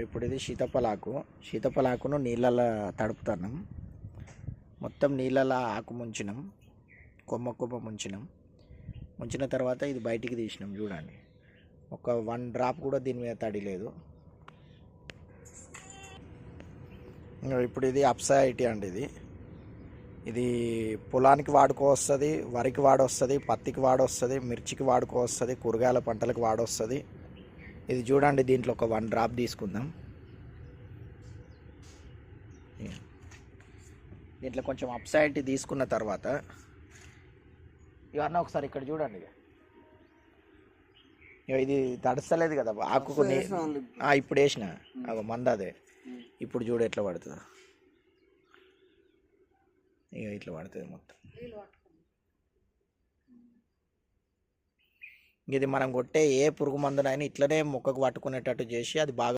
ఇప్పుడు ఇది సీతఫలాకు సీతఫలాకును నీళ్ళలో తడుపుతున్నాం. మొత్తం నీళ్ళలో ఆకు ముంచినాం కొమ్మ కొమ్మ ముంచినాం. ముంచిన తర్వాత ఇది బయటికి తీసినాం చూడండి. ఒక వన్ డ్రాప్ కూడా దీని మీద తడి లేదు. ఇప్పుడు ఇది అప్సైటీ అండి ఇది. ఇది పొలానికి వాడుకోవస్తుంది వరికి వాడొస్తుంది పత్తికి వాడొస్తుంది మిర్చికి వాడుకోవస్తుంది కూరగాయల పంటలకు వాడొస్తుంది. ఇది చూడండి దీంట్లో ఒక వన్ డ్రాప్ తీసుకుందాం. దీంట్లో కొంచెం అప్సైడ్ తీసుకున్న తర్వాత ఇవన్నీ ఒకసారి ఇక్కడ చూడండి. ఇక. ఇగో ఇది తడస్తలేదు కదా ఆకుకు ఇప్పుడు వేసిన. అగో మంద అదే. ఇప్పుడు చూడు ఎట్లా పడుతుందో. ఇక ఇట్లా పడుతుంది మొత్తం. ఇది మనం కొట్టే ఏ పురుగు మందునైనా ఇట్లనే మొక్కకు పట్టుకునేటట్టు చేసి అది బాగా